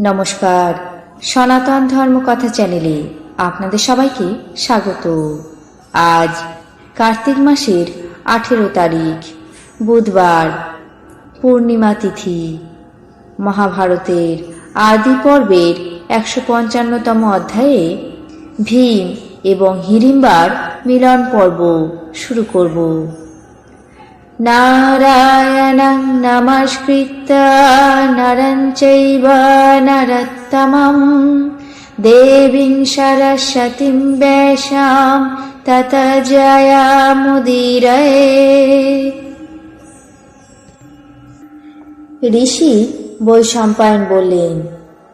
নমস্কার। সনাতন ধর্ম কথা চ্যানেলে আপনাদের সবাইকে স্বাগত। আজ কার্তিক মাসের আঠেরো তারিখ, বুধবার, পূর্ণিমা তিথি। মহাভারতের আদি পর্বের একশো পঞ্চান্নতম অধ্যায়ে ভীম এবং হিড়িম্বার মিলন পর্ব শুরু করব। নারায়ণং নমস্কৃত্য নরং চৈব নরোত্তমं দেবীং সরস্বতীং বেশাম তত জয়ামুদীরয়ে ঋষি বৈশম্পায়ন বললেন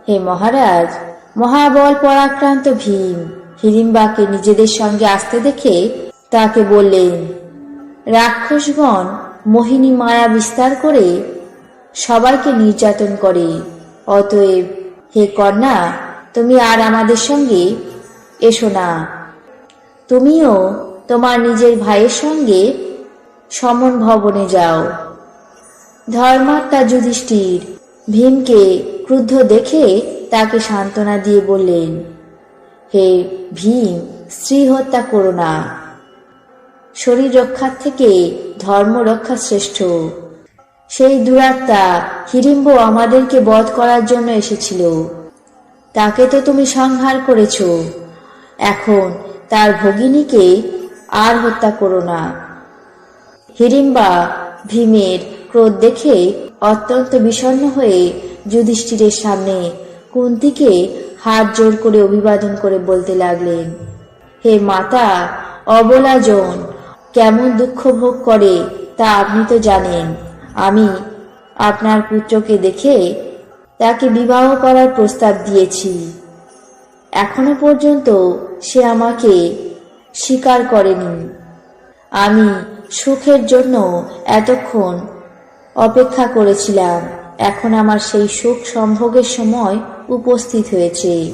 হে মহারাজ মহাবল পরাক্রান্ত ভীম হিড়িম্বাকে নিজেদের সঙ্গে আসতে দেখে তাকে বললেন রাক্ষসগণ মোহিনী মায়া বিস্তার করে সবাইকে নির্যাতন করে। অতএব, হে কন্যা, তুমি আর আমাদের সঙ্গে এসো না। তুমিও তোমার নিজের ভাইয়ের সঙ্গে সমন ভবনে যাও। ধর্মাত্মা যুধিষ্ঠির ভীমকে ক্রুদ্ধ দেখে তাকে সান্ত্বনা দিয়ে বললেন, হে ভীম, স্ত্রী হত্যা করো না। শরীর রক্ষার থেকে ধর্ম রক্ষা শ্রেষ্ঠ। সেই দুরাত্মা হিড়িম্ব আমাদেরকে বধ করার জন্য এসেছিল। তাকে তো তুমি সংহার করেছ। এখন তার ভগিনীকে আর হত্যা করো না। হিড়িম্বা ভীমের ক্রোধ দেখে অত্যন্ত বিষণ্ণ হয়ে যুধিষ্ঠিরের সামনে কুন্তিকে হাত জোর করে অভিবাদন করে বলতে লাগলেন, হে মাতা, অবলাজন কেমন দুঃখ ভোগ করে তা আপনি তো জানেন। আমি আপনার পুত্রকে দেখে তাকে বিবাহ করার প্রস্তাব দিয়েছি। এখনও পর্যন্ত সে আমাকে স্বীকার করেনি। আমি সুখের জন্য এতক্ষণ অপেক্ষা করেছিলাম। এখন আমার সেই সুখ সম্ভোগের সময় উপস্থিত হয়েছে।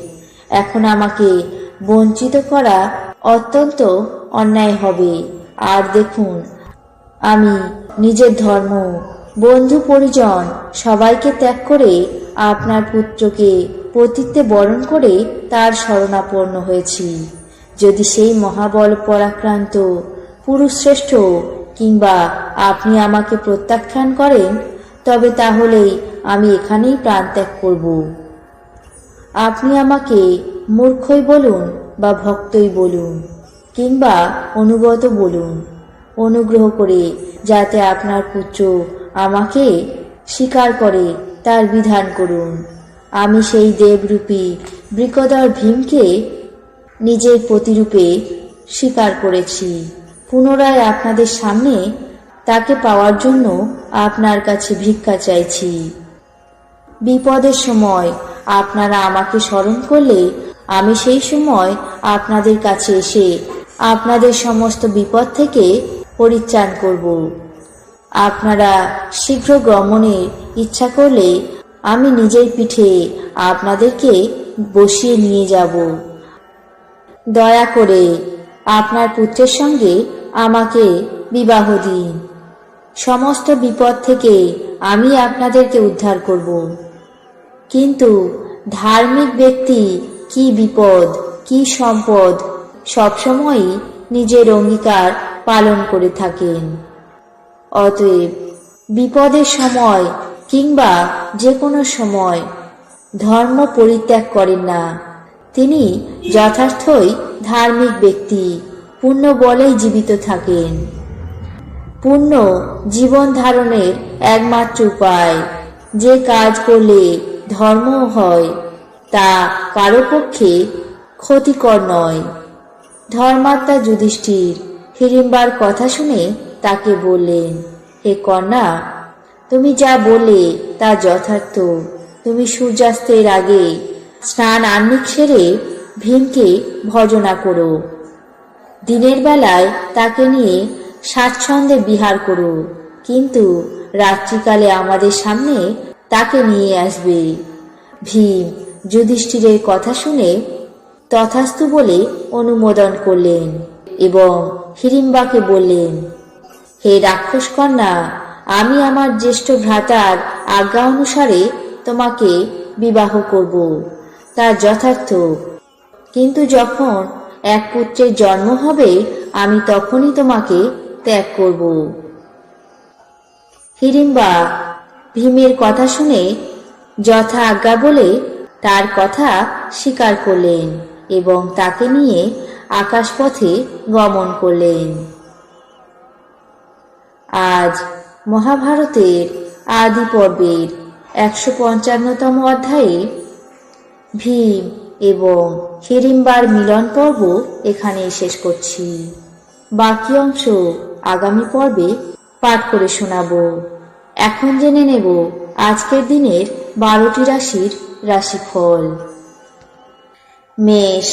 এখন আমাকে বঞ্চিত করা অত্যন্ত অন্যায় হবে। আর দেখুন, আমি নিজের ধর্ম, বন্ধু পরিজন সবাইকে ত্যাগ করে আপনার পুত্রকে পতিত্বে বরণ করে তার শরণাপন্ন হয়েছি। যদি সেই মহাবল পরাক্রান্ত পুরুষ শ্রেষ্ঠ কিংবা আপনি আমাকে প্রত্যাখ্যান করেন, তবে তাহলেই আমি এখানেই প্রাণ ত্যাগ করব। আপনি আমাকে মূর্খই বলুন বা ভক্তই বলুন। কিংবা অনুগত বলুন, অনুগ্রহ করে যাতে আপনার পুত্র আমাকে স্বীকার করে, তার বিধান করুন। আমি সেই দেবরূপী বৃকদর ভীমকে নিজের প্রতিরূপে স্বীকার করেছি। পুনরায় আপনাদের সামনে তাকে পাওয়ার জন্য আপনার কাছে ভিক্ষা চাইছি। বিপদের সময় আপনারা আমাকে স্মরণ করলে আমি সেই সময় আপনাদের কাছে এসে আপনাদের সমস্ত বিপদ থেকে পরিত্রাণ করব। আপনারা শীঘ্র গমনের ইচ্ছা করলে আমি নিজের পিঠে আপনাদেরকে বসিয়ে নিয়ে যাব। দয়া করে আপনার পুত্রের সঙ্গে আমাকে বিবাহ দিন। সমস্ত বিপদ থেকে আমি আপনাদেরকে উদ্ধার করব। কিন্তু ধার্মিক ব্যক্তি কি বিপদ, কি সম্পদ সবসময়ই নিজের অঙ্গীকার পালন করে থাকেন। অতএব বিপদের সময় কিংবা যে কোনো সময় ধর্ম পরিত্যাগ করেন না। তিনি যথার্থই ধার্মিক ব্যক্তি, পুণ্য বলেই জীবিত থাকেন। পুণ্য জীবন ধারণের একমাত্র উপায়। যে কাজ করলে ধর্ম হয়, তা কারও পক্ষে ক্ষতিকর নয়। ধর্মাত্মা যুধিষ্ঠির হিড়িম্বার কথা শুনে তাকে বললেন, হে কন্যা, তুমি যা বললে তা যথার্থ। তুমি সূর্যাস্তের আগে স্নান আহ্নিক সেরে ভীমকে ভজনা করো। দিনের বেলায় তাকে নিয়ে স্বাচ্ছন্দ্যে বিহার করো। কিন্তু রাত্রিকালে আমাদের সামনে তাকে নিয়ে আসবে। ভীম যুধিষ্ঠিরের কথা শুনে তথাস্তু বলে অনুমোদন করলেন এবং হিড়িম্বাকে বললেন, হে রাক্ষস কন্যা, আমি আমার জ্যেষ্ঠ ভ্রাতার আজ্ঞা অনুসারে তোমাকে বিবাহ করব। তা যথার্থ। কিন্তু যখন এক পুত্রের জন্ম হবে, আমি তখনই তোমাকে ত্যাগ করব হিড়িম্বা ভীমের কথা শুনে যথা আজ্ঞা বলে তার কথা স্বীকার করলেন। এবং তাকে নিয়ে আকাশপথে গমন করলেন। আজ মহাভারতের আদি পর্বের একশো পঞ্চান্নতম অধ্যায়ে ভীম এবং হিড়িম্বার মিলন পর্ব এখানে শেষ করছি। বাকি অংশ আগামী পর্বে পাঠ করে শোনাবো। এখন জেনে নেব আজকের দিনের বারোটি রাশির রাশিফল। মেষ,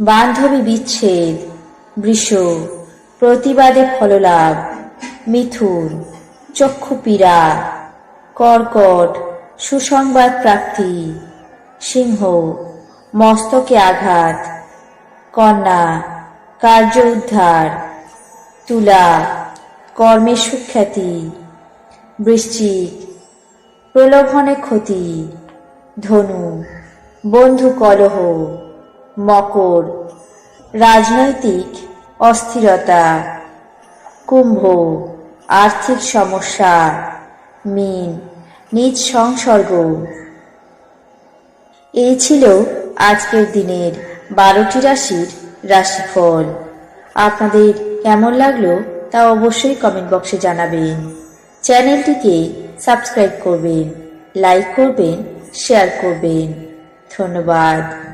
বান্ধবী বিচ্ছেদ, বৃষ, প্রতিবাদে ফললাভ, মিথুন, চক্ষুপীড়া, কর্কট, সুসংবাদ প্রাপ্তি, সিংহ, মস্তকে আঘাত, কন্যা, কার্য উদ্ধার, তুলা কর্মের সুখ্যাতি, বৃশ্চিক, প্রলোভনে ক্ষতি, ধনু, বন্ধু কলহ মকর। রাজনৈতিক অস্থিরতা, কুম্ভ, আর্থিক সমস্যা, মিন, নিজ সংসর্গ। এই ছিল আজকের দিনের বারোটি রাশির রাশিফল। আপনাদের কেমন লাগল তা অবশ্যই কমেন্ট বক্সে জানাবেন। চ্যানেলটিকে সাবস্ক্রাইব করবেন লাইক করবেন শেয়ার করবেন। ধন্যবাদ।